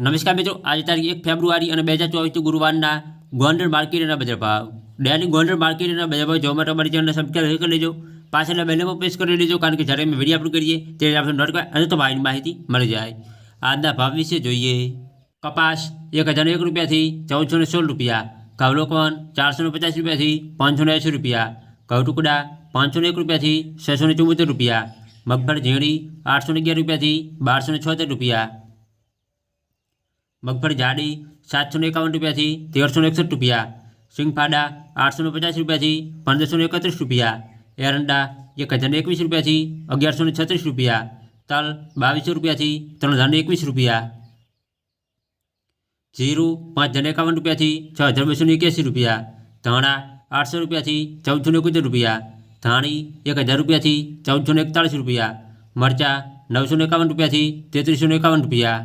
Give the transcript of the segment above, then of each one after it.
નમસ્કાર મિત્રો આજે તારીખ એક ફેબ્રુઆરી અને બે હજાર ચોવીસથી ગુરુવારના ગોંડલ માર્કેટના બજાર ભાવ ડેલી ગોંડલ માર્કેટના બજાર ભાવ જોવા માટે અમારી ચેનલને સબસ્ક્રાઈબ કરી લેજો પાછળના બેલમાં પ્રેસ કરી લેજો કારણ કે જ્યારે અમે વિડીયો અપલોડ કરીએ ત્યારે આપણે નોટ અને તો ભાઈની માહિતી મળી જાય આજના ભાવ વિશે જોઈએ કપાસ એક હજાર એક રૂપિયાથી ચૌદસો ને સોળ રૂપિયા કવલોકવન ચારસો ને પચાસ રૂપિયાથી પાંચસો ને એંસી રૂપિયા ઘઉં ટુકડા પાંચસો ને એક રૂપિયાથી છસો ને ચુમ્મોતેર રૂપિયા મગફળી ઝીણી આઠસો ને અગિયાર રૂપિયાથી બારસો ને છોતેર રૂપિયા મગફળી જાડી સાતસો ને એકાવન રૂપિયાથી તેરસો ને એકસઠ રૂપિયા સિંગફાડા આઠસો ને પચાસ રૂપિયાથી પંદરસો ને એકત્રીસ રૂપિયા એરંડા એક હજાર ને એકવીસ રૂપિયાથી અગિયારસો ને છત્રીસ રૂપિયા તલ બાવીસો રૂપિયાથી ત્રણ હજાર ને એકવીસ રૂપિયા જીરું પાંચ હજાર ને એકાવન રૂપિયાથી છ હજાર બસો ને એક્યાસી રૂપિયા ધાણા આઠસો રૂપિયાથી ચૌદસો ને એકોતેર રૂપિયા ધાણી એક હજાર રૂપિયાથી ચૌદસો ને એકતાળીસ રૂપિયા મરચાં નવસો ને એકાવન રૂપિયાથી તેત્રીસો ને એકાવન રૂપિયા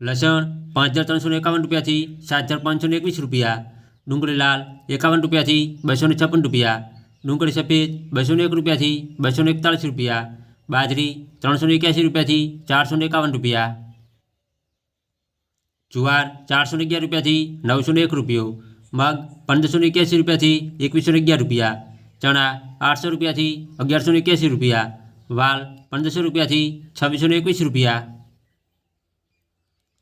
લસણ પાંચ હજાર ત્રણસો ને એકાવન રૂપિયાથી સાત હજાર પાંચસો ને એકવીસ રૂપિયા ડુંગળી લાલ એકાવન રૂપિયાથી બસો ને છપ્પન રૂપિયા ડુંગળી સફેદ બસો ને એક રૂપિયાથી બસો ને એકતાળીસ રૂપિયા બાજરી ત્રણસો ને એક્યાસી રૂપિયાથી ચારસો ને એકાવન રૂપિયા જુવાર ચારસો ને અગિયાર રૂપિયાથી નવસો ને એક રૂપિયો મગ પંદરસો ને એક્યાસી રૂપિયાથી એકવીસો ને અગિયાર રૂપિયા ચણા આઠસો રૂપિયાથી અગિયારસો ને એક્યાસી રૂપિયા વાલ પંદરસો રૂપિયાથી છવ્વીસો ને એકવીસ રૂપિયા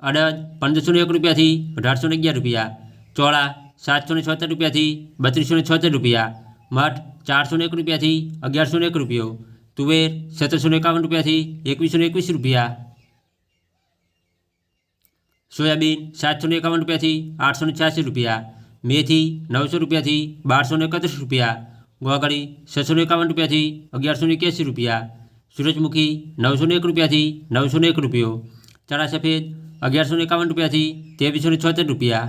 અડદ પંદરસો ને એક રૂપિયાથી અઢારસો ને અગિયાર રૂપિયા ચોળા સાતસો ને છોતેર રૂપિયાથી બત્રીસો ને છોતેર રૂપિયા મઠ ચારસો ને એક રૂપિયાથી અગિયારસો ને એક રૂપિયો તુવેર સત્તરસો ને એકાવન રૂપિયાથી એકવીસો ને એકવીસ રૂપિયા સોયાબીન સાતસો ને એકાવન રૂપિયાથી આઠસો ને છ્યાસી રૂપિયા મેથી નવસો રૂપિયાથી બારસો ને એકત્રીસ રૂપિયા ગોગળી છસો ને એકાવન રૂપિયાથી અગિયારસો ને એક્યાસી રૂપિયા સૂરજમુખી નવસો ને એક રૂપિયાથી નવસો ને એક રૂપિયો ચણા સફેદ અગિયારસો એકાવન રૂપિયાથી ત્રેવીસો ને છોતેર રૂપિયા.